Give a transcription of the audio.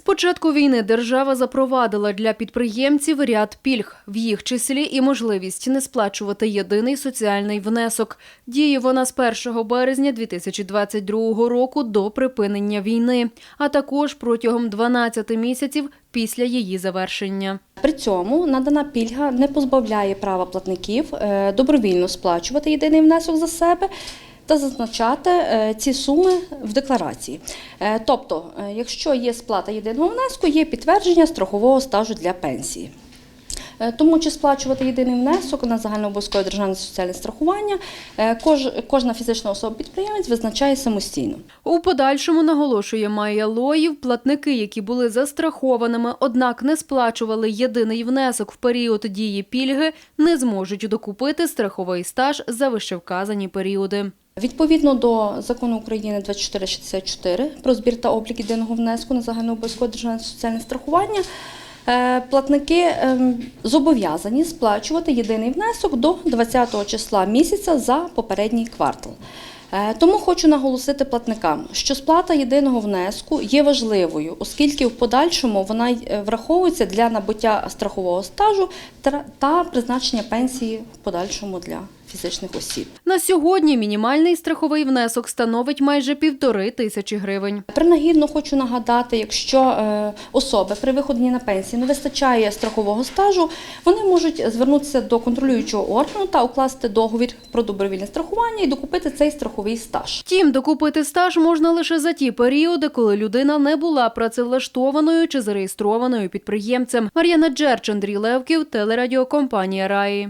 З початку війни держава запровадила для підприємців ряд пільг, в їх числі і можливість не сплачувати єдиний соціальний внесок. Діє вона з 1 березня 2022 року до припинення війни, а також протягом 12 місяців після її завершення. При цьому надана пільга не позбавляє права платників е, добровільно сплачувати єдиний внесок за себе та зазначати е, ці суми в декларації. Е, Тобто, е, якщо є сплата єдиного внеску, є підтвердження страхового стажу для пенсії. Тому чи сплачувати єдиний внесок на загальнообов'язкове державне соціальне страхування кожна фізична особа-підприємець визначає самостійно. У подальшому наголошує Майя Лоїв, платники, які були застрахованими, однак не сплачували єдиний внесок в період дії пільги, не зможуть докупити страховий стаж за вищевказані періоди. Відповідно до закону України 2464 про збір та облік єдиного внеску на загальнообов'язкове державне соціальне страхування. е, Платники ем, зобов'язані сплачувати єдиний внесок до 20 числа місяця за попередній квартал. Е, Тому хочу наголосити платникам, що сплата єдиного внеску є важливою, оскільки в подальшому вона е, враховується для набуття страхового стажу та- та призначення пенсії в подальшому для фізичних осіб. На сьогодні мінімальний страховий внесок становить майже півтори тисячі гривень. Принагідно хочу нагадати, якщо е, особи при виході на пенсію не вистачає страхового стажу, вони можуть звернутися до контролюючого органу та укласти договір про добровільне страхування і докупити цей страховий стаж. Втім, докупити стаж можна лише за ті періоди, коли людина не була працевлаштованою чи зареєстрованою підприємцем. Мар'яна Джерч, Андрій Левків, телерадіокомпанія Раї.